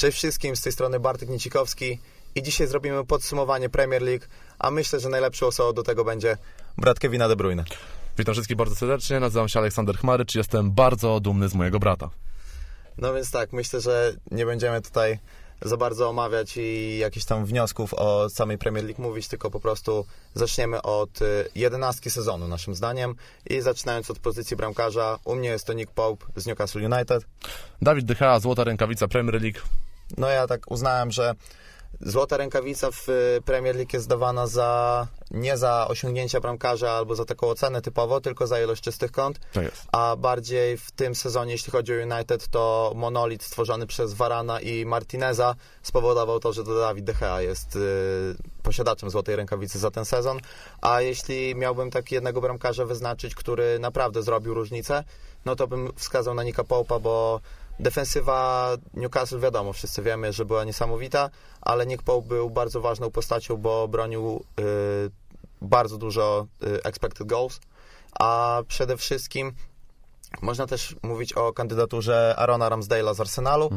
Cześć wszystkim, z tej strony Bartek Niecikowski i dzisiaj zrobimy podsumowanie Premier League, a myślę, że najlepszą osobą do tego będzie brat Kevina De Bruyne. Witam wszystkich bardzo serdecznie, nazywam się Aleksander Chmarycz jestem bardzo dumny z mojego brata. No więc tak, myślę, że nie będziemy tutaj za bardzo omawiać i jakichś tam wniosków o samej Premier League mówić, tylko po prostu zaczniemy od y, jedenastki sezonu naszym zdaniem i zaczynając od pozycji bramkarza, u mnie jest to Nick Pope z Newcastle United. Dawid Gea, złota rękawica Premier League. No ja tak uznałem, że złota rękawica w y, Premier League jest dawana za nie za osiągnięcia bramkarza albo za taką ocenę typowo, tylko za ilość czystych kąt, To jest. a bardziej w tym sezonie, jeśli chodzi o United, to monolit stworzony przez Varana i Martineza spowodował to, że Dawid De Gea jest y, posiadaczem złotej rękawicy za ten sezon, a jeśli miałbym tak jednego bramkarza wyznaczyć, który naprawdę zrobił różnicę, no to bym wskazał na Nika Pope'a, bo defensywa Newcastle, wiadomo, wszyscy wiemy, że była niesamowita, ale Nick Pope był bardzo ważną postacią, bo bronił y, bardzo dużo y, expected goals, a przede wszystkim można też mówić o kandydaturze Arona Ramsdale'a z Arsenalu,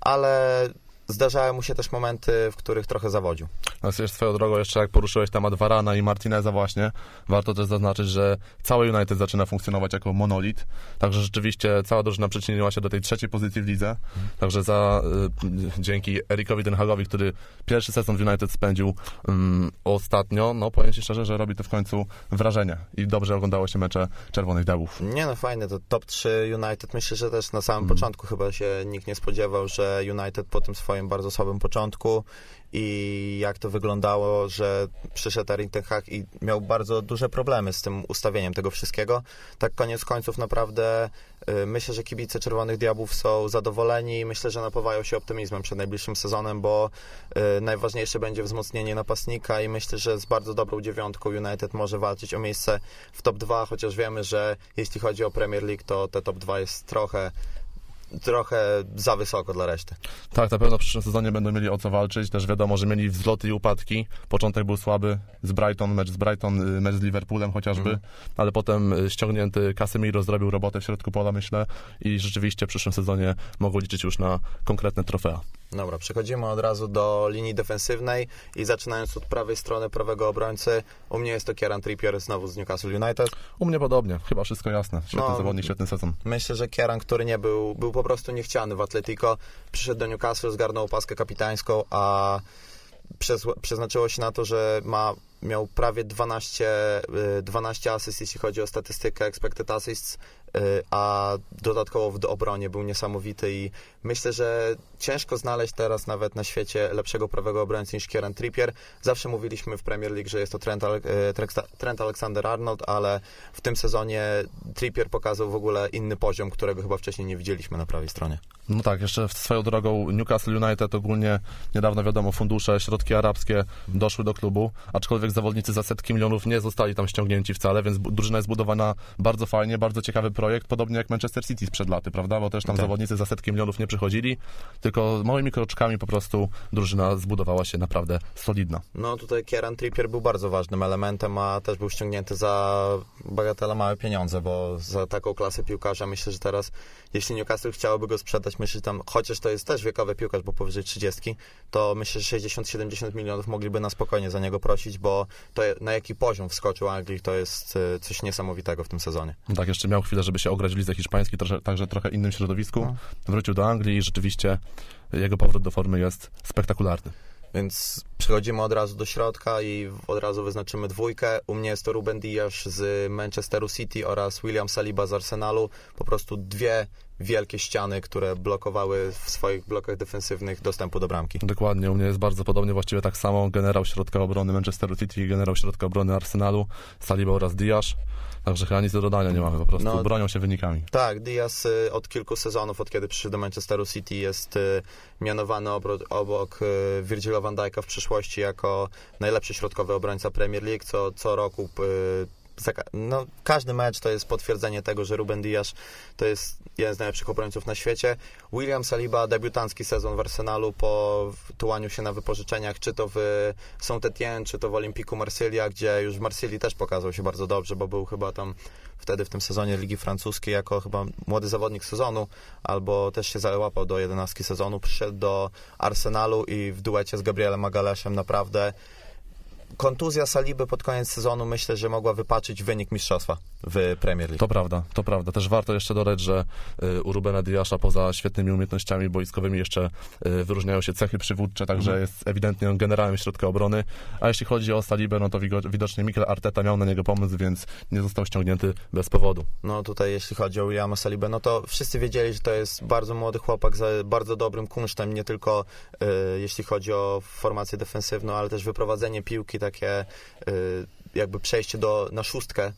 ale zdarzały mu się też momenty, w których trochę zawodził. Natomiast jeszcze swoją drogą, jeszcze jak poruszyłeś temat Varana i Martineza właśnie, warto też zaznaczyć, że cały United zaczyna funkcjonować jako monolit, także rzeczywiście cała drużyna przyczyniła się do tej trzeciej pozycji w lidze, także za, y, dzięki Erikowi Ten Hagowi, który pierwszy sezon w United spędził ym, ostatnio, no powiem Ci szczerze, że robi to w końcu wrażenie i dobrze oglądało się mecze Czerwonych Dębów. Nie no, fajne, to top 3 United. Myślę, że też na samym początku chyba się nikt nie spodziewał, że United po tym swoim bardzo słabym początku i jak to wyglądało, że przyszedł Erik Ten Hag i miał bardzo duże problemy z tym ustawieniem tego wszystkiego. Tak koniec końców naprawdę y, myślę, że kibice Czerwonych Diabłów są zadowoleni i myślę, że napawają się optymizmem przed najbliższym sezonem, bo y, najważniejsze będzie wzmocnienie napastnika i myślę, że z bardzo dobrą dziewiątką United może walczyć o miejsce w top 2, chociaż wiemy, że jeśli chodzi o Premier League, to te top 2 jest trochę trochę za wysoko dla reszty. Tak, na pewno w przyszłym sezonie będą mieli o co walczyć. Też wiadomo, że mieli wzloty i upadki. Początek był słaby z Brighton, mecz z Brighton, y, mecz z Liverpoolem chociażby, ale potem y, ściągnięty Casemiro zrobił robotę w środku pola, myślę, i rzeczywiście w przyszłym sezonie mogą liczyć już na konkretne trofea. Dobra, przechodzimy od razu do linii defensywnej i zaczynając od prawej strony prawego obrońcy, u mnie jest to Kieran Trippier znowu z Newcastle United. U mnie podobnie, chyba wszystko jasne. Świetny No, zawodnik, świetny sezon. Myślę, że Kieran, który nie był, był po prostu niechciany w Atletico, przyszedł do Newcastle, zgarnął opaskę kapitańską, a przez, przeznaczyło się na to, że ma, miał prawie 12, y, 12 asyst, jeśli chodzi o statystykę expected assists, y, a dodatkowo w obronie był niesamowity i myślę, że ciężko znaleźć teraz nawet na świecie lepszego prawego obrońcy niż Kieran Trippier. Zawsze mówiliśmy w Premier League, że jest to Trent, y, Trent- Alexander-Arnold, ale w tym sezonie Trippier pokazał w ogóle inny poziom, którego chyba wcześniej nie widzieliśmy na prawej stronie. No tak, jeszcze swoją drogą Newcastle United ogólnie niedawno wiadomo, fundusze, środki arabskie doszły do klubu, aczkolwiek zawodnicy za setki milionów nie zostali tam ściągnięci wcale, więc drużyna jest budowana bardzo fajnie, bardzo ciekawy projekt, podobnie jak Manchester City sprzed laty, prawda? Bo też tam Tak. zawodnicy za setki milionów nie przychodzili, tylko małymi kroczkami po prostu drużyna zbudowała się naprawdę solidna. No tutaj Kieran Trippier był bardzo ważnym elementem, a też był ściągnięty za bagatela małe pieniądze, bo za taką klasę piłkarza myślę, że teraz, jeśli Newcastle chciałoby go sprzedać, myślę, tam, chociaż to jest też wiekowy piłkarz, bo powyżej 30, to myślę, że 60-70 milionów mogliby na spokojnie za niego prosić, bo to na jaki poziom wskoczył Anglii, to jest y, coś niesamowitego w tym sezonie. Tak, jeszcze miał chwilę, żeby się ograć w lidze hiszpańskiej, trosze, także trochę innym środowisku. No. Wrócił do Anglii i rzeczywiście jego powrót do formy jest spektakularny. Więc przechodzimy od razu do środka i od razu wyznaczymy dwójkę. U mnie jest to Ruben Dias z Manchesteru City oraz William Saliba z Arsenalu. Po prostu dwie wielkie ściany, które blokowały w swoich blokach defensywnych dostępu do bramki. Dokładnie, u mnie jest bardzo podobnie, właściwie tak samo. Generał środka obrony Manchesteru City i generał środka obrony Arsenalu, Saliba oraz Diaz. Także chyba nic do dodania nie mamy, po prostu No. bronią się wynikami. Tak, Diaz y, od kilku sezonów, od kiedy przyszedł do Manchesteru City, jest y, mianowany obok y, Virgila van Dijk'a w przyszłości jako najlepszy środkowy obrońca Premier League. Co, co roku no, każdy mecz to jest potwierdzenie tego, że Ruben Dias to jest jeden z najlepszych obrońców na świecie. William Saliba, debiutancki sezon w Arsenalu po tułaniu się na wypożyczeniach, czy to w Saint-Étienne, czy to w Olimpiku Marsylia, gdzie już w Marsylii też pokazał się bardzo dobrze, bo był chyba tam wtedy w tym sezonie Ligi Francuskiej jako chyba młody zawodnik sezonu, albo też się załapał do jedenastki sezonu, przyszedł do Arsenalu i w duecie z Gabrielem Magaleszem naprawdę kontuzja Saliby pod koniec sezonu myślę, że mogła wypaczyć wynik mistrzostwa w Premier League. To prawda, to prawda. Też warto jeszcze dodać, że y, u Rubena Diasza poza świetnymi umiejętnościami boiskowymi jeszcze y, wyróżniają się cechy przywódcze, także Mhm. jest ewidentnie on generałem środka obrony. A jeśli chodzi o Salibę, no to widocznie Mikel Arteta miał na niego pomysł, więc nie został ściągnięty bez powodu. No tutaj jeśli chodzi o Williama Salibę, no to wszyscy wiedzieli, że to jest bardzo młody chłopak z bardzo dobrym kunsztem, nie tylko y, jeśli chodzi o formację defensywną, ale też wyprowadzenie piłki, takie y, jakby przejście do, na szóstkę,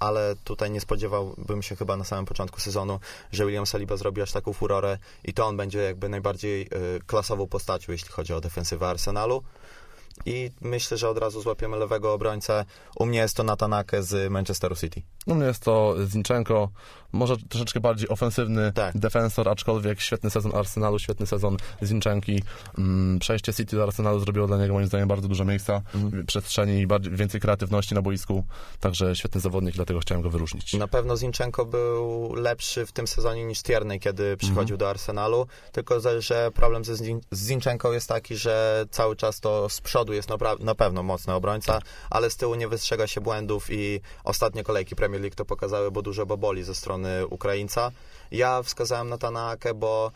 ale tutaj nie spodziewałbym się chyba na samym początku sezonu, że William Saliba zrobi aż taką furorę i to on będzie jakby najbardziej y, klasową postacią, jeśli chodzi o defensywę Arsenalu. I myślę, że od razu złapiemy lewego obrońcę. U mnie jest to Natanake z Manchesteru City. U mnie jest to Zinchenko, może troszeczkę bardziej ofensywny Tak. defensor, aczkolwiek świetny sezon Arsenalu, świetny sezon Zinchenki. Mm, Przejście City do Arsenalu zrobiło dla niego moim zdaniem bardzo dużo miejsca, Mhm. przestrzeni i więcej kreatywności na boisku, także świetny zawodnik, dlatego chciałem go wyróżnić. Na pewno Zinchenko był lepszy w tym sezonie niż Tierney, kiedy przychodził do Arsenalu, tylko że- problem ze Zin- z Zinchenko jest taki, że cały czas to z przodu jest napra- na pewno mocny obrońca, ale z tyłu nie wystrzega się błędów i ostatnie kolejki Premier League to pokazały, bo dużo boboli ze strony Ukraińca. Ja wskazałem na Tanaakę, bo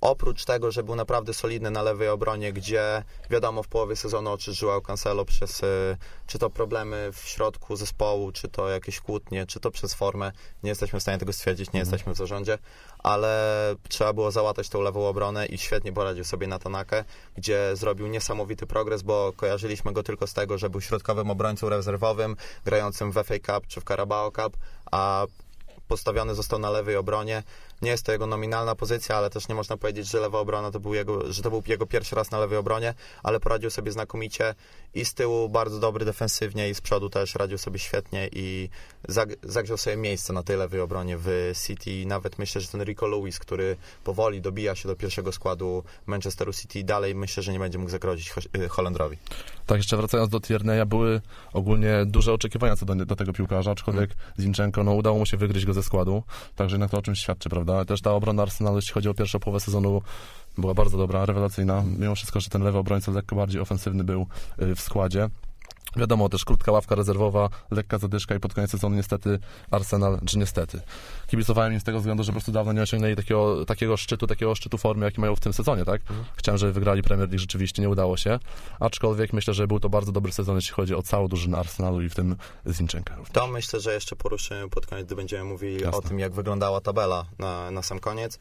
oprócz tego, że był naprawdę solidny na lewej obronie, gdzie wiadomo w połowie sezonu oczyżył Cancelo przez y, czy to problemy w środku zespołu, czy to jakieś kłótnie, czy to przez formę. Nie jesteśmy w stanie tego stwierdzić, nie jesteśmy w zarządzie, ale trzeba było załatać tą lewą obronę i świetnie poradził sobie na Tanakę, gdzie zrobił niesamowity progres, bo kojarzyliśmy go tylko z tego, że był środkowym obrońcą rezerwowym, grającym w FA Cup czy w Carabao Cup, a postawiony został na lewej obronie. Nie jest to jego nominalna pozycja, ale też nie można powiedzieć, że lewa obrona to był jego, że to był jego pierwszy raz na lewej obronie, ale poradził sobie znakomicie i z tyłu bardzo dobry defensywnie i z przodu też radził sobie świetnie i zag- zagrzał sobie miejsce na tej lewej obronie w City. I Nawet myślę, że ten Rico Lewis, który powoli dobija się do pierwszego składu Manchesteru City, dalej myślę, że nie będzie mógł zagrozić y, Holendrowi. Tak, jeszcze wracając do Tierneya, były ogólnie duże oczekiwania co do, do tego piłkarza, aczkolwiek Zinchenko, no udało mu się wygryźć go ze składu, także jednak to o czymś świadczy, prawda? Ale też ta obrona Arsenalu, jeśli chodzi o pierwszą połowę sezonu, była bardzo dobra, rewelacyjna, mimo wszystko, że ten lewy obrońca lekko bardziej ofensywny był y, w składzie. Wiadomo, też krótka ławka rezerwowa, lekka zadyszka i pod koniec sezonu niestety Arsenal, czy niestety. Kibicowałem im z tego względu, że po prostu dawno nie osiągnęli takiego, takiego szczytu, takiego szczytu formy, jaki mają w tym sezonie, tak? Chciałem, żeby wygrali Premier League, rzeczywiście nie udało się, aczkolwiek myślę, że był to bardzo dobry sezon, jeśli chodzi o całą drużynę Arsenalu i w tym Zinchenka również. To myślę, że jeszcze poruszymy pod koniec, gdy będziemy mówili Jasne. o tym, jak wyglądała tabela na, na sam koniec.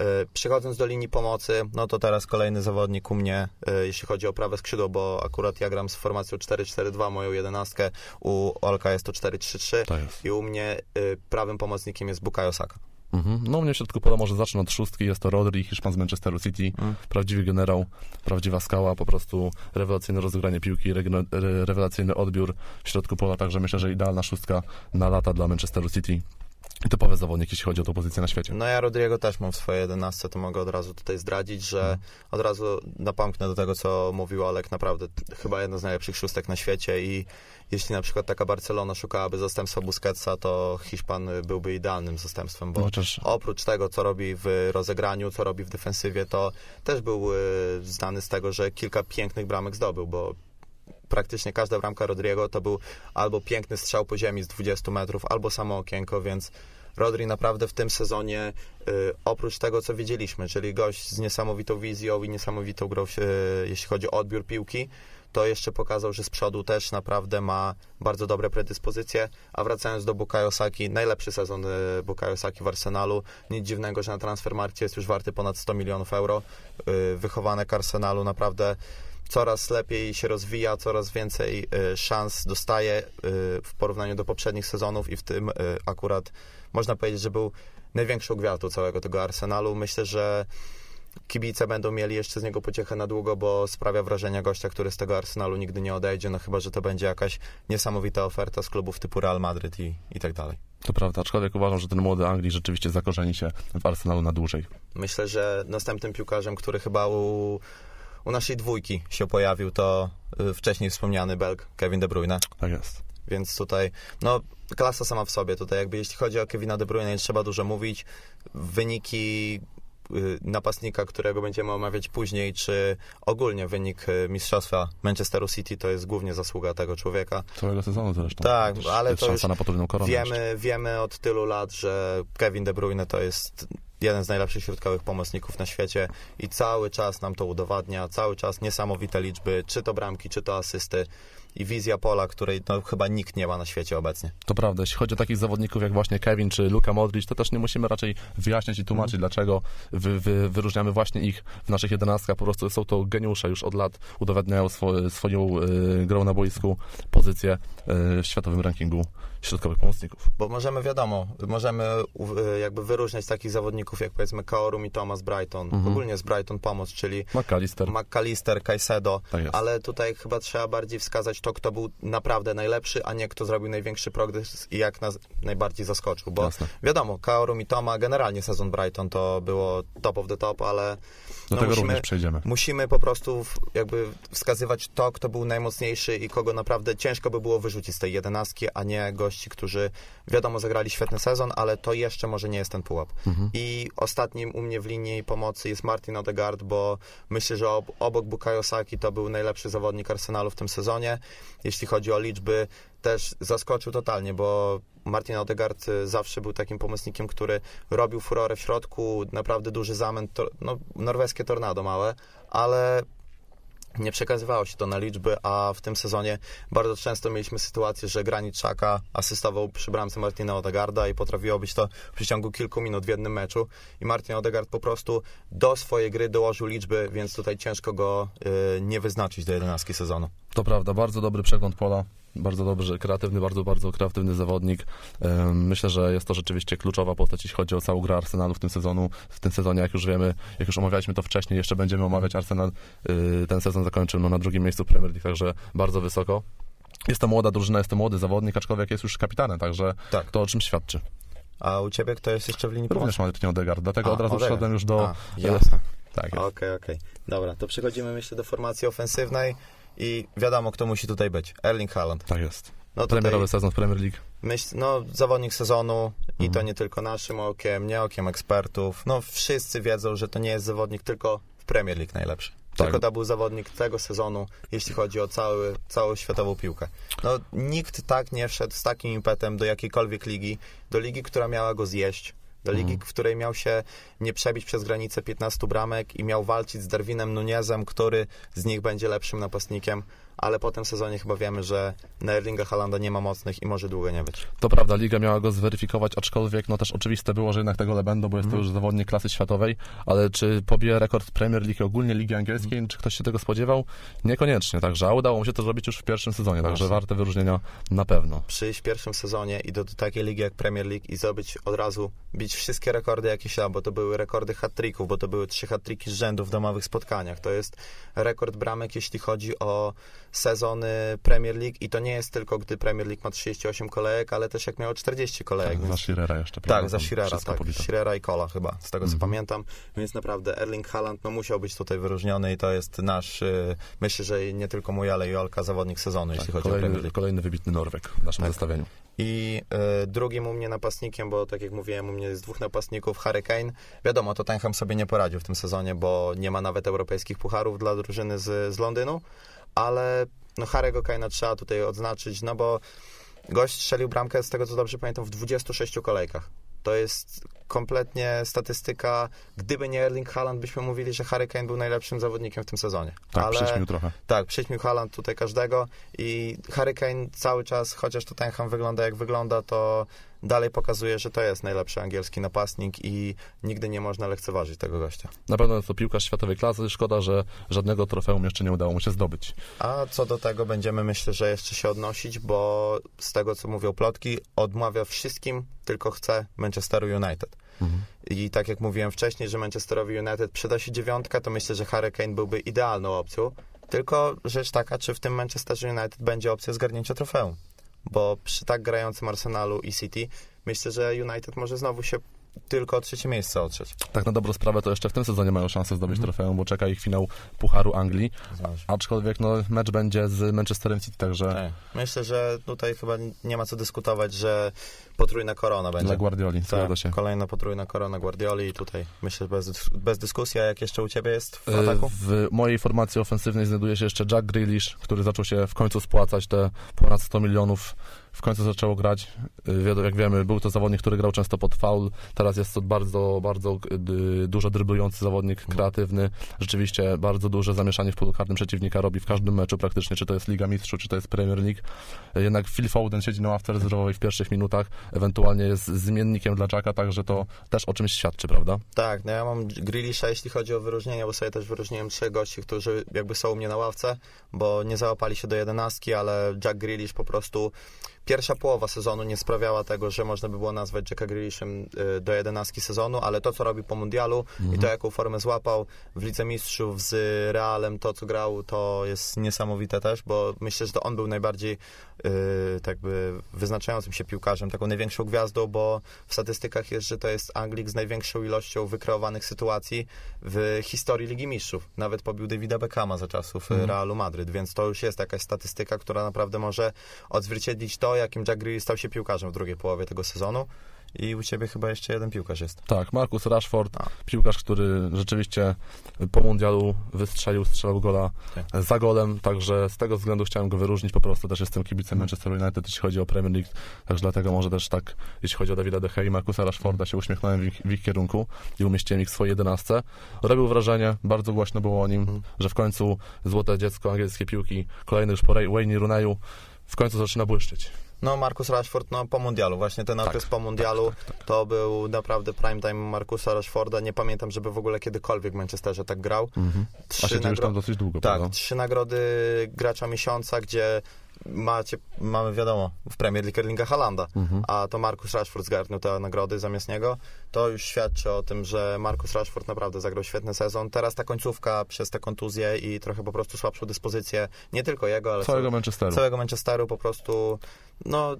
E, Przechodząc do linii pomocy, no to teraz kolejny zawodnik u mnie, e, jeśli chodzi o prawe skrzydło, bo akurat ja gram z formacją 4-4-2, moją jedenastkę, u Olka jest to 4-3-3 Tak jest. i u mnie e, prawym pomocnikiem jest Bukayo Saka. Mhm. No u mnie w środku pola może zacznę od szóstki, jest to Rodri, Hiszpan z Manchesteru City, Mm. prawdziwy generał, prawdziwa skała, po prostu rewelacyjne rozegranie piłki, rewelacyjny odbiór w środku pola, także myślę, że idealna szóstka na lata dla Manchesteru City. I typowy zawodnik, jeśli chodzi o tą pozycję na świecie. No ja Rodrigo też mam w swojej 11, to mogę od razu tutaj zdradzić, że Mhm. od razu napomknę do tego, co mówił Olek, naprawdę chyba jedna z najlepszych szóstek na świecie i jeśli na przykład taka Barcelona szukałaby zastępstwa Busquetsa, to Hiszpan byłby idealnym zastępstwem, bo Chociaż oprócz tego, co robi w rozegraniu, co robi w defensywie, to też był y, znany z tego, że kilka pięknych bramek zdobył, bo praktycznie każda bramka Rodrigo to był albo piękny strzał po ziemi z 20 metrów, albo samo okienko, więc Rodri naprawdę w tym sezonie, y, oprócz tego, co wiedzieliśmy, czyli gość z niesamowitą wizją i niesamowitą grą, y, jeśli chodzi o odbiór piłki, to jeszcze pokazał, że z przodu też naprawdę ma bardzo dobre predyspozycje. A wracając do Bukayo Saki, najlepszy sezon y, Bukayo Saki w Arsenalu. Nic dziwnego, że na Transfermarkcie jest już warty ponad 100 milionów euro. Wychowanek Arsenalu naprawdę coraz lepiej się rozwija, coraz więcej y, szans dostaje y, w porównaniu do poprzednich sezonów i w tym y, akurat można powiedzieć, że był największą gwiazdą całego tego Arsenalu. Myślę, że kibice będą mieli jeszcze z niego pociechę na długo, bo sprawia wrażenie gościa, który z tego Arsenalu nigdy nie odejdzie, no chyba, że to będzie jakaś niesamowita oferta z klubów typu Real Madryt i, i tak dalej. To prawda, aczkolwiek uważam, że ten młody Anglii rzeczywiście zakorzeni się w Arsenalu na dłużej. Myślę, że następnym piłkarzem, który chyba u, u naszej dwójki się pojawił, to y, wcześniej wspomniany Belg Kevin De Bruyne. Tak jest. Więc tutaj, no, klasa sama w sobie. Tutaj jakby jeśli chodzi o Kevina De Bruyne, nie trzeba dużo mówić. Wyniki y, napastnika, którego będziemy omawiać później, czy ogólnie wynik y, mistrzostwa Manchesteru City, to jest głównie zasługa tego człowieka. Całego sezonu zresztą. Tak, ale to już na jeszcze. Wiemy, wiemy od tylu lat, że Kevin De Bruyne to jest jeden z najlepszych środkowych pomocników na świecie i cały czas nam to udowadnia, cały czas niesamowite liczby, czy to bramki, czy to asysty i wizja pola, której no, chyba nikt nie ma na świecie obecnie. To prawda, jeśli chodzi o takich zawodników jak właśnie Kevin czy Luka Modric, to też nie musimy raczej wyjaśniać i tłumaczyć, Mhm. dlaczego wy, wy, wyróżniamy właśnie ich w naszych jedenastkach. Po prostu są to geniusze, już od lat udowadniają swo, swoją y, grą na boisku pozycję y, w światowym rankingu środkowych pomocników. Bo możemy, wiadomo, możemy y, jakby wyróżniać takich zawodników jak powiedzmy Kaorum i Thomas Brighton, Mhm. ogólnie z Brighton pomoc, czyli McAllister, McAllister, Caicedo, tak ale tutaj chyba trzeba bardziej wskazać to, kto był naprawdę najlepszy, a nie kto zrobił największy progres i jak nas najbardziej zaskoczył, bo Jasne. wiadomo, Kaorum i Toma, generalnie sezon Brighton to było top of the top, ale Do no tego musimy- również przejdziemy. musimy po prostu w- jakby wskazywać to, kto był najmocniejszy i kogo naprawdę ciężko by było wyrzucić z tej jedenastki, a nie gości, którzy wiadomo zagrali świetny sezon, ale to jeszcze może nie jest ten pułap. Mhm. I ostatnim u mnie w linii pomocy jest Martin Odegaard, bo myślę, że ob- obok Bukayo Saki to był najlepszy zawodnik Arsenalu w tym sezonie. Jeśli chodzi o liczby, też zaskoczył totalnie, bo Martin Odegaard y, zawsze był takim pomocnikiem, który robił furorę w środku, naprawdę duży zamęt, to, no, norweskie tornado małe, ale nie przekazywało się to na liczby, a w tym sezonie bardzo często mieliśmy sytuację, że Granit Xhaka asystował przy bramce Martina Odegarda i potrafiło być to w przeciągu kilku minut w jednym meczu. I Martin Odegaard po prostu do swojej gry dołożył liczby, więc tutaj ciężko go y, nie wyznaczyć do jedenastki sezonu. To prawda, bardzo dobry przegląd pola, bardzo dobry, kreatywny, bardzo, bardzo kreatywny zawodnik. Myślę, że jest to rzeczywiście kluczowa postać, jeśli chodzi o całą grę Arsenalu w tym sezonu. W tym sezonie, jak już wiemy, jak już omawialiśmy to wcześniej, jeszcze będziemy omawiać Arsenal. Yy, Ten sezon zakończył no, na drugim miejscu Premier League, także bardzo wysoko. Jest to młoda drużyna, jest to młody zawodnik, aczkolwiek jest już kapitanem, także Tak. to o czym świadczy. A u ciebie kto jest jeszcze w linii Również? Martin Odegaard, dlatego A, od razu Odegaard. wszedłem już do... A, jasne. Tak. Okej, okej. Dobra, to przechodzimy myślę do formacji ofensywnej i wiadomo kto musi tutaj być. Erling Haaland. tak jest. No Premierowy sezon w Premier League. myśl, no zawodnik sezonu i to Mhm. nie tylko naszym okiem, nie okiem ekspertów. No wszyscy wiedzą, że to nie jest zawodnik tylko w Premier League najlepszy. Tak. Tylko to był zawodnik tego sezonu, jeśli chodzi o cały, całą światową piłkę. No nikt tak nie wszedł z takim impetem do jakiejkolwiek ligi, do ligi, która miała go zjeść. Do ligi, Mhm. w której miał się nie przebić przez granicę 15 bramek i miał walczyć z Darwinem Nunezem, który z nich będzie lepszym napastnikiem, ale po tym sezonie chyba wiemy, że na Erlinga Halanda nie ma mocnych i może długo nie być. To prawda, liga miała go zweryfikować, aczkolwiek no też oczywiste było, że jednak tego le będą, bo jest to Mhm. już zawodnik klasy światowej, ale czy pobije rekord Premier League ogólnie Ligi Angielskiej, czy ktoś się tego spodziewał? Niekoniecznie, także a udało mu się to zrobić już w pierwszym sezonie, także Właśnie. warte wyróżnienia na pewno. Przyjść w pierwszym sezonie i do, do takiej ligi jak Premier League i zrobić od razu, bić wszystkie rekordy jakie się da, bo to były rekordy hat-tricków, bo to były trzy hat-triki z rzędu w domowych spotkaniach. To jest rekord bramek, jeśli chodzi o sezony Premier League i to nie jest tylko, gdy Premier League ma 38 kolejek, ale też jak miało 40 kolejek. Tak, więc- za Shearera jeszcze. Tak, za wszystko tak. Shearera i Kola chyba, z tego co Mhm. pamiętam. Więc naprawdę Erling Haaland no, musiał być tutaj wyróżniony i to jest nasz, y, myślę, że nie tylko mój, ale i Olka zawodnik sezonu, jeśli Tak, chodzi o Premier kolejny, League. kolejny wybitny Norweg w naszym Tak. zestawieniu. I y, drugim u mnie napastnikiem, bo tak jak mówiłem, u mnie jest dwóch napastników, Harry Kane. Wiadomo, Tottenham sobie nie poradził w tym sezonie, bo nie ma nawet europejskich pucharów dla drużyny z, z Londynu, ale no Harry'ego Kane'a trzeba tutaj odznaczyć, no bo gość strzelił bramkę, z tego co dobrze pamiętam, w 26 kolejkach. To jest kompletnie statystyka. Gdyby nie Erling Haaland, byśmy mówili, że Harry Kane był najlepszym zawodnikiem w tym sezonie. Tak, ale... przyćmił trochę. Tak, przyćmił Haaland tutaj każdego i Harry Kane cały czas, chociaż Tottenham wygląda jak wygląda, to dalej pokazuje, że to jest najlepszy angielski napastnik i nigdy nie można lekceważyć tego gościa. Na pewno jest to piłkarz światowej klasy, szkoda, że żadnego trofeum jeszcze nie udało mu się zdobyć. A co do tego będziemy myślę, że jeszcze się odnosić, bo z tego co mówią plotki, odmawia wszystkim, tylko chce Manchesteru United. I tak jak mówiłem wcześniej, że Manchesterowi United przyda się dziewiątka, to myślę, że Harry Kane byłby idealną opcją. Tylko rzecz taka, czy w tym Manchesterze United będzie opcja zgarnięcia trofeum. Bo przy tak grającym Arsenalu i City, myślę, że United może znowu się tylko o trzecie miejsce otrzeć. Tak na dobrą sprawę to jeszcze w tym sezonie mają szansę zdobyć trofeum, bo czeka ich finał Pucharu Anglii. Aczkolwiek no, mecz będzie z Manchesterem City, także Tak. Myślę, że tutaj chyba nie ma co dyskutować, że potrójna korona będzie. dla Guardioli, zgadza Tak, się. kolejna potrójna korona Guardioli i tutaj myślę, że bez, bez dyskusji, a jak jeszcze u Ciebie jest w E, ataku? W mojej formacji ofensywnej znajduje się jeszcze Jack Grealish, który zaczął się w końcu spłacać te ponad 100 milionów. W końcu zaczęło grać. E, Jak wiemy, był to zawodnik, który grał często pod faul. Teraz jest to bardzo, bardzo d- dużo dryblujący zawodnik, kreatywny. Rzeczywiście bardzo duże zamieszanie w polu karnym przeciwnika robi w każdym meczu praktycznie, czy to jest Liga Mistrzów, czy to jest Premier League. E, Jednak Phil Foden siedzi na ławce rezerwowej w pierwszych minutach, ewentualnie jest zmiennikiem dla Jacka, także to też o czymś świadczy, prawda? Tak, no ja mam Grealisha, jeśli chodzi o wyróżnienia, bo sobie też wyróżniłem trzech gości, którzy jakby są u mnie na ławce, bo nie załapali się do jedenastki, ale Jack Grealish po prostu pierwsza połowa sezonu nie sprawiała tego, że można by było nazwać Jacka Grealishem y, do jedenastki sezonu, ale to, co robi po mundialu i to, jaką formę złapał w Lidze Mistrzów z Realem, to, co grał, to jest niesamowite też, bo myślę, że to on był najbardziej y, tak by wyznaczającym się piłkarzem, taką największą gwiazdą, bo w statystykach jest, że to jest Anglik z największą ilością wykreowanych sytuacji w historii Ligi Mistrzów. Nawet pobił Davida Beckhama za czasów Mhm. Realu Madryt, więc to już jest jakaś statystyka, która naprawdę może odzwierciedlić to, jakim Jack Grealish stał się piłkarzem w drugiej połowie tego sezonu. I u ciebie chyba jeszcze jeden piłkarz jest. Tak, Marcus Rashford, A. piłkarz, który rzeczywiście po mundialu wystrzelił, strzelał gola Tak. za golem, także z tego względu chciałem go wyróżnić, po prostu też jestem kibicem Manchester United, jeśli chodzi o Premier League, także dlatego może też tak, jeśli chodzi o Davida De Gea i Marcusa Rashforda, się uśmiechnąłem w ich, w ich kierunku i umieściłem ich w swojej jedenastce. Robił wrażenie, bardzo głośno było o nim, Mhm. że w końcu złote dziecko angielskiej piłki, kolejny już po Wayne Rooneyu, w końcu zaczyna błyszczeć. No, Marcus Rashford, no po mundialu, właśnie ten okres Tak, po mundialu, tak, tak, tak. to był naprawdę prime time Marcusa Rashforda. Nie pamiętam, żeby w ogóle kiedykolwiek w Manchesterze tak grał. Mhm. A Trzy, już nagro- tam dosyć długo, tak, prawda? trzy nagrody gracza miesiąca, gdzie macie, mamy wiadomo, w Premier League Erlinga Halanda, Mhm. a to Marcus Rashford zgarnął te nagrody zamiast niego. To już świadczy o tym, że Marcus Rashford naprawdę zagrał świetny sezon. Teraz ta końcówka przez te kontuzje i trochę po prostu słabszą dyspozycję, nie tylko jego, ale Całego całego Manchesteru. całego Manchesteru po prostu, no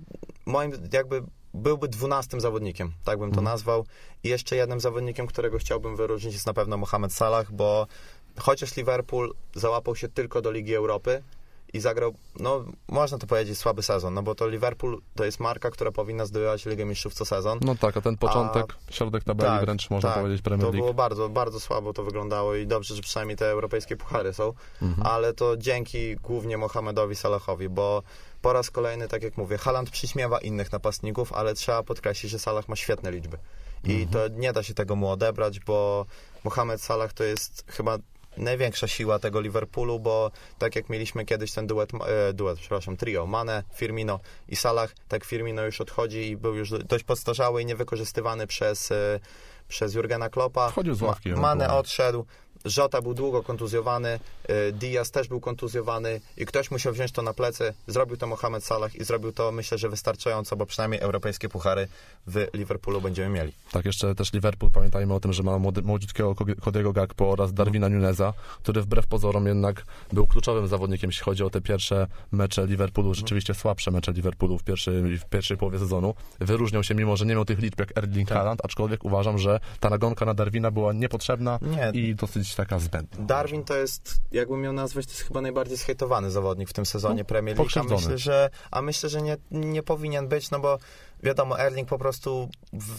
moim jakby byłby dwunastym zawodnikiem, tak bym to Mhm. nazwał. I jeszcze jednym zawodnikiem, którego chciałbym wyróżnić jest na pewno Mohamed Salah, bo chociaż Liverpool załapał się tylko do Ligi Europy i zagrał, no można to powiedzieć, słaby sezon, no bo to Liverpool to jest marka, która powinna zdobywać Ligę Mistrzów co sezon. No tak, a ten początek, środek tabeli tak, wręcz można tak, powiedzieć Premier To League. było bardzo, bardzo słabo to wyglądało i dobrze, że przynajmniej te europejskie puchary są, Mhm. ale to dzięki głównie Mohamedowi Salahowi, bo po raz kolejny, tak jak mówię, Haaland przyśmiewa innych napastników, ale trzeba podkreślić, że Salah ma świetne liczby. I Mhm. to nie da się tego mu odebrać, bo Mohamed Salah to jest chyba największa siła tego Liverpoolu, bo tak jak mieliśmy kiedyś ten duet, e, duet przepraszam, trio, Mane, Firmino i Salah, tak Firmino już odchodzi i był już dość podstarzały i niewykorzystywany przez, e, przez Jurgena Kloppa. Wchodził z ławki Ma, Mane odszedł, Żota był długo kontuzjowany, e, Diaz też był kontuzjowany i ktoś musiał wziąć to na plecy. Zrobił to Mohamed Salah i zrobił to myślę, że wystarczająco, bo przynajmniej europejskie puchary w Liverpoolu będziemy mieli. Tak, jeszcze też Liverpool, pamiętajmy o tym, że ma młody, młodziutkiego Cody'ego Gakpo oraz Darwina Nuneza, który wbrew pozorom jednak był kluczowym zawodnikiem, jeśli chodzi o te pierwsze mecze Liverpoolu, rzeczywiście słabsze mecze Liverpoolu w pierwszej, w pierwszej połowie sezonu. Wyróżniał się, mimo że nie miał tych liczb jak Erling Tak. Haaland, aczkolwiek uważam, że ta nagonka na Darwina była niepotrzebna Nie, i dosyć taka zbędna. Darwin to jest, jakbym miał nazwać, to jest chyba najbardziej zhejtowany zawodnik w tym sezonie No, Premier League. A myślę, że, a myślę, że nie, nie powinien być, no bo wiadomo, Erling po prostu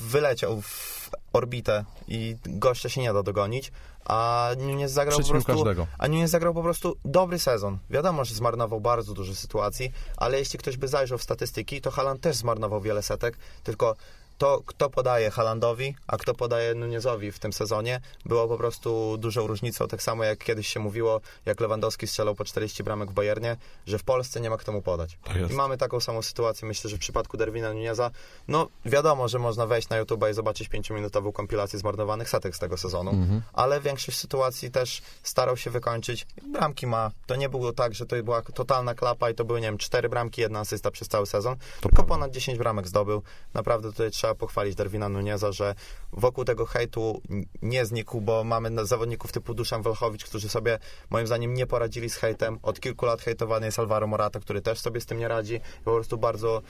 wyleciał w orbitę i gościa się nie da dogonić, a Nunez zagrał po prostu... każdego. A Nunez zagrał po prostu dobry sezon. Wiadomo, że zmarnował bardzo dużo sytuacji, ale jeśli ktoś by zajrzał w statystyki, to Haaland też zmarnował wiele setek, tylko to, kto podaje Haalandowi, a kto podaje Nunezowi w tym sezonie, było po prostu dużą różnicą. Tak samo jak kiedyś się mówiło, jak Lewandowski strzelał po 40 bramek w Bayernie, że w Polsce nie ma kto mu podać. Tak. I mamy taką samą sytuację, myślę, że w przypadku Derwina Nuneza, no wiadomo, że można wejść na YouTube i zobaczyć 5-minutową kompilację zmarnowanych setek z tego sezonu, Mhm. ale większość sytuacji też starał się wykończyć. Bramki ma. To nie było tak, że to była totalna klapa i to były, nie wiem, cztery bramki, jedna asysta przez cały sezon, tylko prawda. ponad 10 bramek zdobył. Naprawdę tutaj trzeba trzeba pochwalić Darwina Nuneza, że wokół tego hejtu nie znikł, bo mamy zawodników typu Duszan Welchowicz, którzy sobie moim zdaniem nie poradzili z hejtem. Od kilku lat hejtowany jest Alvaro Morata, który też sobie z tym nie radzi. Po prostu bardzo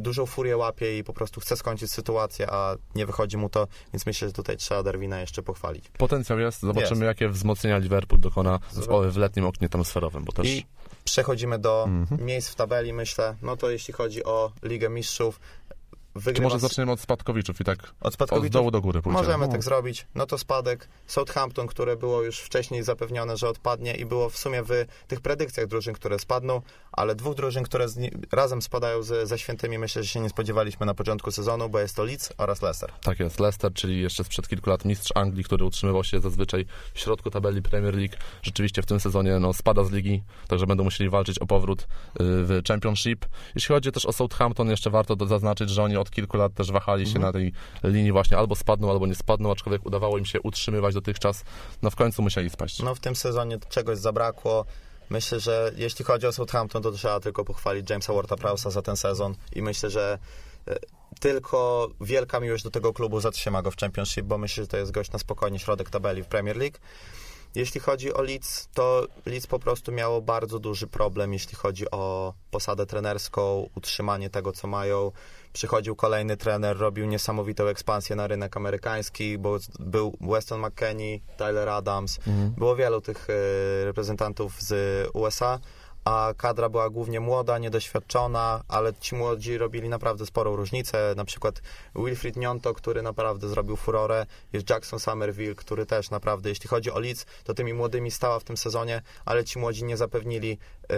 dużą furię łapie i po prostu chce skończyć sytuację, a nie wychodzi mu to, więc myślę, że tutaj trzeba Darwina jeszcze pochwalić. Potencjał jest, zobaczymy Jest. jakie wzmocnienia Liverpool dokona w, w letnim oknie transferowym, bo też I przechodzimy do Mhm. miejsc w tabeli, myślę. No to jeśli chodzi o Ligę Mistrzów, czy wygrywa może z- zaczniemy od spadkowiczów i tak od od spadkowiczów. dołu do góry pójdziemy. Możemy No. tak zrobić. No to spadek. Southampton, które było już wcześniej zapewnione, że odpadnie i było w sumie w tych predykcjach drużyn, które spadną, ale dwóch drużyn, które z razem spadają z, ze świętymi, myślę, że się nie spodziewaliśmy na początku sezonu, bo jest to Leeds oraz Leicester. Tak jest, Leicester, czyli jeszcze sprzed kilku lat mistrz Anglii, który utrzymywał się zazwyczaj w środku tabeli Premier League, rzeczywiście w tym sezonie no, spada z ligi, także będą musieli walczyć o powrót y, w Championship. Jeśli chodzi też o Southampton, jeszcze warto zaznaczyć, że oni od kilku lat też wahali się na tej linii właśnie albo spadną, albo nie spadną, aczkolwiek udawało im się utrzymywać dotychczas, no w końcu musieli spaść. No w tym sezonie czegoś zabrakło. Myślę, że jeśli chodzi o Southampton, to trzeba tylko pochwalić Jamesa Warta-Prowse'a za ten sezon i myślę, że e, tylko wielka miłość do tego klubu zatrzyma go w Championship, bo myślę, że to jest gość na spokojnie środek tabeli w Premier League. Jeśli chodzi o Leeds, to Leeds po prostu miało bardzo duży problem, jeśli chodzi o posadę trenerską, utrzymanie tego, co mają. Przychodził kolejny trener, robił niesamowitą ekspansję na rynek amerykański, bo był Weston McKenney, Tyler Adams, Mhm. było wielu tych e, reprezentantów z USA, a kadra była głównie młoda, niedoświadczona, ale ci młodzi robili naprawdę sporą różnicę. Na przykład Wilfried Nionto, który naprawdę zrobił furorę, jest Jackson Somerville, który też naprawdę, jeśli chodzi o Leeds, to tymi młodymi stała w tym sezonie, ale ci młodzi nie zapewnili e,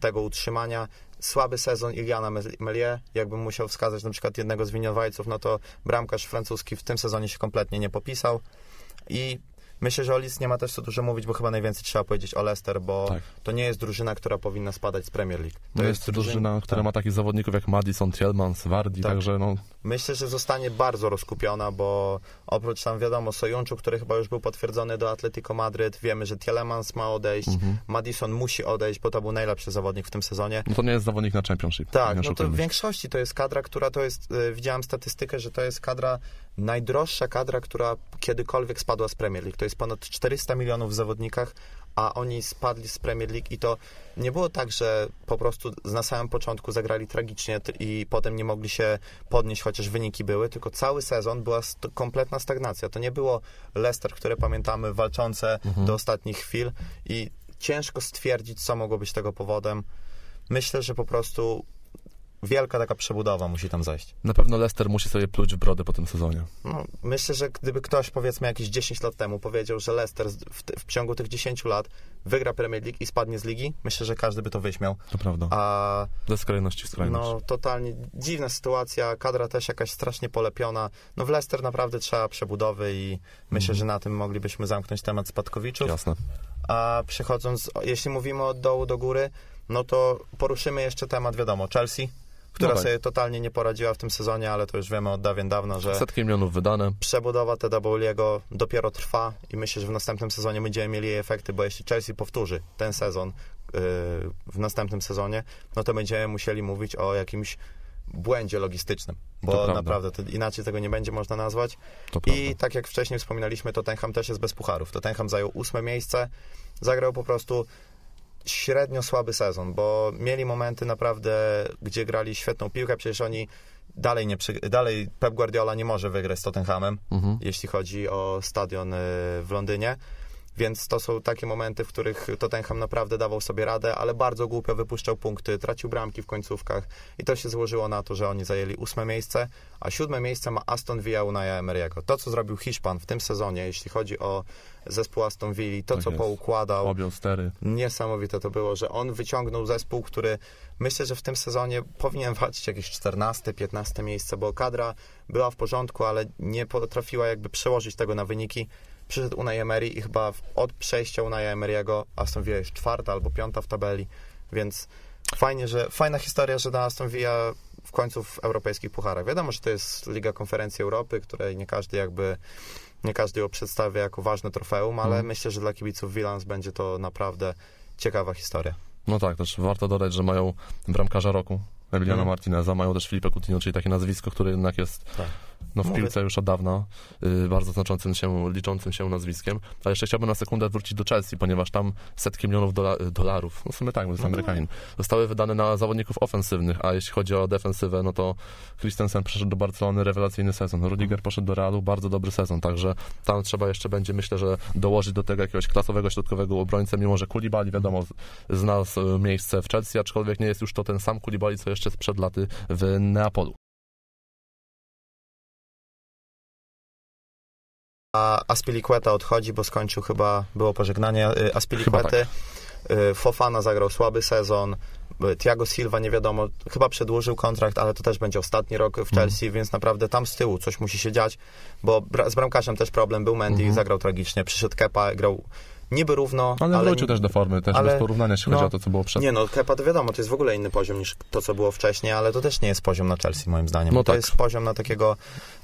tego utrzymania. Słaby sezon Iliana Melie, jakbym musiał wskazać na przykład jednego z winowajców, no to bramkarz francuski w tym sezonie się kompletnie nie popisał. I myślę, że o Leeds nie ma też co dużo mówić, bo chyba najwięcej trzeba powiedzieć o Leicester, bo Tak. to nie jest drużyna, która powinna spadać z Premier League. To jest drużyna, która tak. ma takich zawodników jak Madison, Tielemans, Wardi, Tak. także no, Myślę, że zostanie bardzo rozkupiona, bo oprócz tam wiadomo Sojunczu, który chyba już był potwierdzony do Atletico Madryt, wiemy, że Tielemans ma odejść, Mhm. Madison musi odejść, bo to był najlepszy zawodnik w tym sezonie. no to nie jest zawodnik na Championship. Tak, no to w większości to jest kadra, która to jest, y, widziałem statystykę, że to jest kadra, najdroższa kadra, która kiedykolwiek spadła z Premier League. To jest ponad 400 milionów w zawodnikach, a oni spadli z Premier League i to nie było tak, że po prostu na samym początku zagrali tragicznie i potem nie mogli się podnieść, chociaż wyniki były, tylko cały sezon była st- kompletna stagnacja. To nie było Leicester, które pamiętamy, walczące do ostatnich chwil i ciężko stwierdzić, co mogło być tego powodem. Myślę, że po prostu wielka taka przebudowa musi tam zajść. Na pewno Leicester musi sobie pluć w brodę po tym sezonie. No, myślę, że gdyby ktoś powiedzmy jakieś 10 lat temu powiedział, że Leicester w, w ciągu tych 10 lat wygra Premier League i spadnie z ligi, myślę, że każdy by to wyśmiał. To prawda. A Ze skrajności w skrajność. no totalnie dziwna sytuacja, kadra też jakaś strasznie polepiona. No w Leicester naprawdę trzeba przebudowy i myślę, że na tym moglibyśmy zamknąć temat spadkowiczów. Jasne. A przechodząc, jeśli mówimy od dołu do góry, no to poruszymy jeszcze temat, wiadomo, Chelsea, która No tak. sobie totalnie nie poradziła w tym sezonie, ale to już wiemy od dawien dawna, że Setki milionów wydane. przebudowa Bowliego dopiero trwa i myślę, że w następnym sezonie będziemy mieli jej efekty, bo jeśli Chelsea powtórzy ten sezon yy, w następnym sezonie, no to będziemy musieli mówić o jakimś błędzie logistycznym, To bo naprawdę to inaczej tego nie będzie można nazwać. To. I tak jak wcześniej wspominaliśmy, Tottenham też jest bez pucharów. Tottenham zajął ósme miejsce, zagrał po prostu średnio słaby sezon, bo mieli momenty naprawdę, gdzie grali świetną piłkę, przecież oni dalej nie dalej Pep Guardiola nie może wygrać z Tottenhamem, Mhm. jeśli chodzi o stadion y, w Londynie. Więc to są takie momenty, w których Tottenham naprawdę dawał sobie radę, ale bardzo głupio wypuszczał punkty, tracił bramki w końcówkach i to się złożyło na to, że oni zajęli ósme miejsce, a siódme miejsce ma Aston Villa Unai'a Emery'ego. To, co zrobił Hiszpan w tym sezonie, jeśli chodzi o zespół Aston Villa, to, Tak co jest. poukładał, Objął stery. niesamowite to było, że on wyciągnął zespół, który myślę, że w tym sezonie powinien walczyć jakieś 14, 15 miejsce, bo kadra była w porządku, ale nie potrafiła jakby przełożyć tego na wyniki. Przyszedł Unai Emery i chyba od przejścia Unai Emery'ego Aston Villa jest czwarta albo piąta w tabeli, więc fajnie, że fajna historia, że na Aston Villa w końcu w europejskich pucharach. Wiadomo, że to jest Liga Konferencji Europy, której nie każdy jakby nie każdy ją przedstawia jako ważne trofeum, ale Mhm. myślę, że dla kibiców Wilans będzie to naprawdę ciekawa historia. No tak, też warto dodać, że mają bramkarza roku Emiliano Mhm. Martineza, mają też Filipe Coutinho, czyli takie nazwisko, które jednak jest Tak. No, w piłce już od dawna, y, bardzo znaczącym się, liczącym się nazwiskiem. A jeszcze chciałbym na sekundę wrócić do Chelsea, ponieważ tam setki milionów dola- dolarów, no w sumie tak, bo jest No Amerykanin, zostały wydane na zawodników ofensywnych, a jeśli chodzi o defensywę, no to Christensen przeszedł do Barcelony, rewelacyjny sezon. Rudiger poszedł do Realu, bardzo dobry sezon, także tam trzeba jeszcze będzie, myślę, że dołożyć do tego jakiegoś klasowego środkowego obrońcę, mimo że Kulibali, wiadomo, znalazł e, miejsce w Chelsea, aczkolwiek nie jest już to ten sam Kulibali, co jeszcze sprzed laty w Neapolu. A Aspilicueta odchodzi, bo skończył chyba, było pożegnanie y, Chyba Aspilicuety. Y, Fofana zagrał słaby sezon. Y, Thiago Silva nie wiadomo, chyba przedłużył kontrakt, ale to też będzie ostatni rok w Chelsea, więc naprawdę tam z tyłu coś musi się dziać, bo z bramkarzem też problem był Mendy, Mhm. zagrał tragicznie, przyszedł Kepa, grał niby równo, Ale, ale wrócił też do formy, też ale- bez porównania, jeśli chodzi no, o to, co było przed. Nie no, Kepa to wiadomo, to jest w ogóle inny poziom niż to, co było wcześniej, ale to też nie jest poziom na Chelsea moim zdaniem. No to tak. jest poziom na takiego,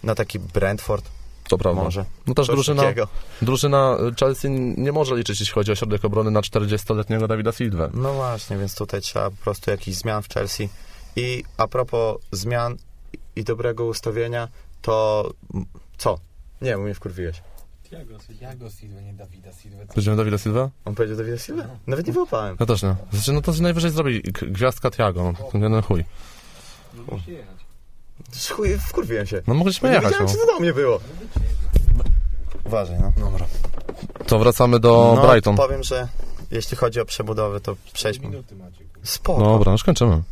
na taki Brentford To prawda. może. No też Coś drużyna, takiego. drużyna Chelsea nie może liczyć, jeśli chodzi o środek obrony, na 40-letniego Dawida Silva. No właśnie, więc tutaj trzeba po prostu jakichś zmian w Chelsea. I a propos zmian i dobrego ustawienia, to co? Nie, bo mnie wkurwiłeś. Thiago Silva, nie Dawida Silva. Powiedziałem Dawida Silva? On powiedział Davida Silva? Nawet nie wyłapałem. Ja też nie. Znaczy, no to najwyżej zrobi gwiazdka Tiago, no to nie no chuj. Nie wkurwiłem się. No mogliśmy nie jechać, wiedziałem, no. co to do mnie było. Uważaj, no. Dobra. To wracamy do no, Brighton. powiem, że jeśli chodzi o przebudowy, to przejdźmy. Minuty macie. Spoko. Dobra, już kończymy.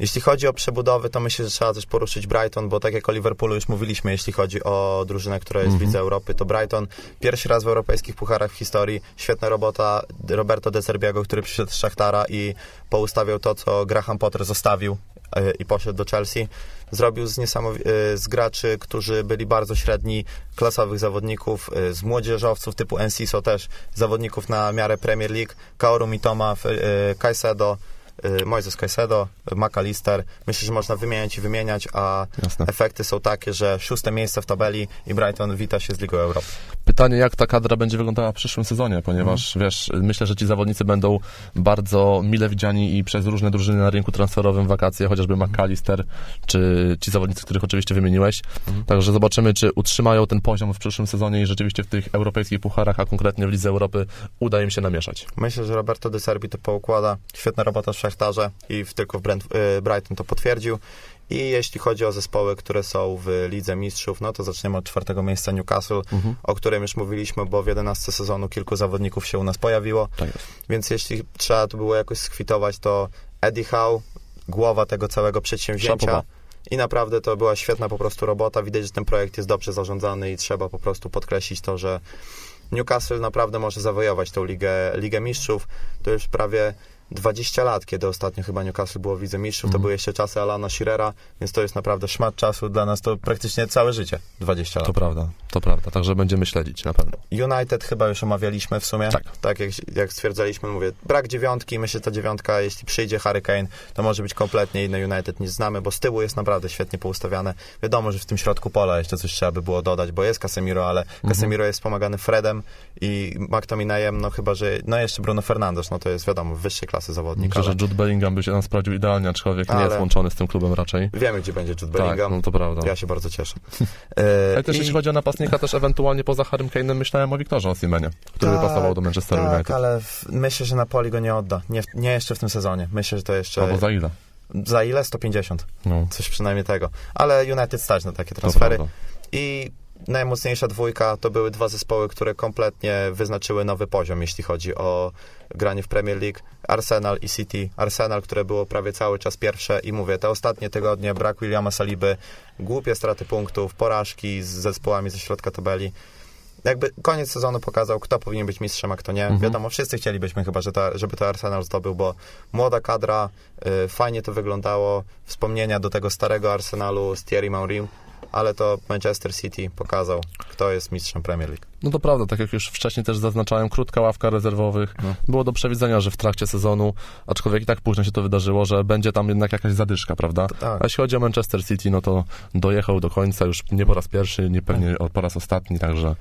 Jeśli chodzi o przebudowy, to myślę, że trzeba też poruszyć Brighton, bo tak jak o Liverpoolu już mówiliśmy, jeśli chodzi o drużynę, która jest w Mhm. Lidze Europy, to Brighton pierwszy raz w europejskich pucharach w historii. Świetna robota Roberto De Serbiego, który przyszedł z Szachtara i poustawiał to, co Graham Potter zostawił e, i poszedł do Chelsea. Zrobił z, e, z graczy, którzy byli bardzo średni, klasowych zawodników, e, z młodzieżowców typu Enciso też, zawodników na miarę Premier League, Kaoru Mitoma, e, Moises Caicedo, McAllister. Myślę, że można wymieniać i wymieniać, a Jasne. efekty są takie, że szóste miejsce w tabeli i Brighton wita się z Ligą Europy. Pytanie, jak ta kadra będzie wyglądała w przyszłym sezonie, ponieważ Mhm. wiesz, myślę, że ci zawodnicy będą bardzo mile widziani i przez różne drużyny na rynku transferowym wakacje, chociażby Mhm. McAllister, czy ci zawodnicy, których oczywiście wymieniłeś. Mhm. Także zobaczymy, czy utrzymają ten poziom w przyszłym sezonie i rzeczywiście w tych europejskich pucharach, a konkretnie w Lidze Europy, uda im się namieszać. Myślę, że Roberto De Serbi to poukłada. Świetna robota w Szachtarze i w, tylko w Brent, y, Brighton to potwierdził. I jeśli chodzi o zespoły, które są w Lidze Mistrzów, no to zaczniemy od czwartego miejsca Newcastle, o którym już mówiliśmy, bo w 11 sezonu kilku zawodników się u nas pojawiło. Tak. Więc jeśli trzeba to było jakoś skwitować, to Eddie Howe, głowa tego całego przedsięwzięcia. Szapoba. I naprawdę to była świetna po prostu robota. Widać, że ten projekt jest dobrze zarządzany i trzeba po prostu podkreślić to, że Newcastle naprawdę może zawojować tą Ligę, Ligę Mistrzów. To już prawie 20 lat, kiedy ostatnio chyba Newcastle było w Lidze Mistrzów. To Mhm. były jeszcze czasy Alana Shearera, więc to jest naprawdę szmat czasu. Dla nas to praktycznie całe życie. 20 lat. To prawda, to prawda. Także będziemy śledzić na pewno. United chyba już omawialiśmy w sumie. Tak. Tak jak, jak stwierdzaliśmy, mówię, brak dziewiątki. Myślę, że ta dziewiątka, jeśli przyjdzie Harry Kane, to może być kompletnie inne United niż znamy, bo z tyłu jest naprawdę świetnie poustawiane. Wiadomo, że w tym środku pola jeszcze coś trzeba by było dodać, bo jest Casemiro, ale Mhm. Casemiro jest wspomagany Fredem i McTominayem, no chyba, że, no jeszcze Bruno Fernandes, no to jest wiadomo, wyższej klasy zawodnik, Myślę, ale że Jude Bellingham by się tam sprawdził idealnie, aczkolwiek nie Ale- jest łączony z tym klubem raczej. wiemy, gdzie będzie Jude Tak, Bellingham. no to prawda. Ja się bardzo cieszę. E, Ale też i- jeśli chodzi o napastnika, też ewentualnie poza Harrym Kane'em myślałem o Wiktorze Osimenie, który Tak, by pasował do Manchester tak, United. ale w, myślę, że Napoli go nie odda. Nie, nie jeszcze w tym sezonie. Myślę, że to jeszcze... Albo za ile? Za ile? 150. No, Coś przynajmniej tego. Ale United stać na takie transfery. I najmocniejsza dwójka to były dwa zespoły, które kompletnie wyznaczyły nowy poziom, jeśli chodzi o granie w Premier League. Arsenal i City. Arsenal, które było prawie cały czas pierwsze i mówię, te ostatnie tygodnie brak Williama Saliby, głupie straty punktów, porażki z zespołami ze środka tabeli. Jakby koniec sezonu pokazał, kto powinien być mistrzem, a kto nie. Mhm. Wiadomo, wszyscy chcielibyśmy chyba, że ta, żeby to Arsenal zdobył, bo młoda kadra, y, fajnie to wyglądało, wspomnienia do tego starego Arsenalu z Thierry Henry, ale to Manchester City pokazał, kto jest mistrzem Premier League. No to prawda, tak jak już wcześniej też zaznaczałem, krótka ławka rezerwowych. No. Było do przewidzenia, że w trakcie sezonu, aczkolwiek i tak późno się to wydarzyło, że będzie tam jednak jakaś zadyszka, prawda? tak. A jeśli chodzi o Manchester City, no to dojechał do końca już nie po raz pierwszy, nie pewnie o- po raz ostatni, także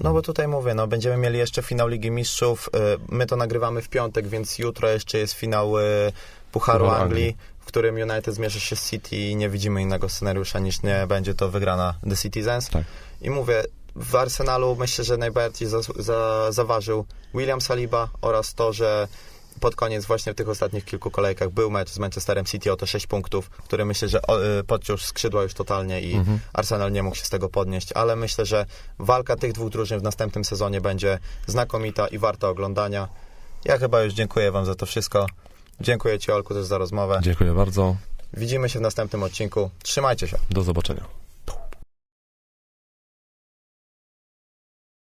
No bo tutaj mówię, no będziemy mieli jeszcze finał Ligi Mistrzów. y, My to nagrywamy w piątek, więc jutro jeszcze jest finał y, Pucharu Pucharu Anglii. W którym United zmierzy się z City i nie widzimy innego scenariusza niż nie będzie to wygrana The Citizens. Tak. I mówię, w Arsenalu myślę, że najbardziej za, za, zaważył William Saliba oraz to, że pod koniec właśnie w tych ostatnich kilku kolejkach był mecz z Manchesterem City o te 6 punktów, który myślę, że y, podciął skrzydła już totalnie i Mhm. Arsenal nie mógł się z tego podnieść, ale myślę, że walka tych dwóch drużyn w następnym sezonie będzie znakomita i warta oglądania. Ja chyba już dziękuję Wam za to wszystko. Dziękuję Ci, Olku, też za rozmowę. Dziękuję bardzo. Widzimy się w następnym odcinku. Trzymajcie się. Do zobaczenia.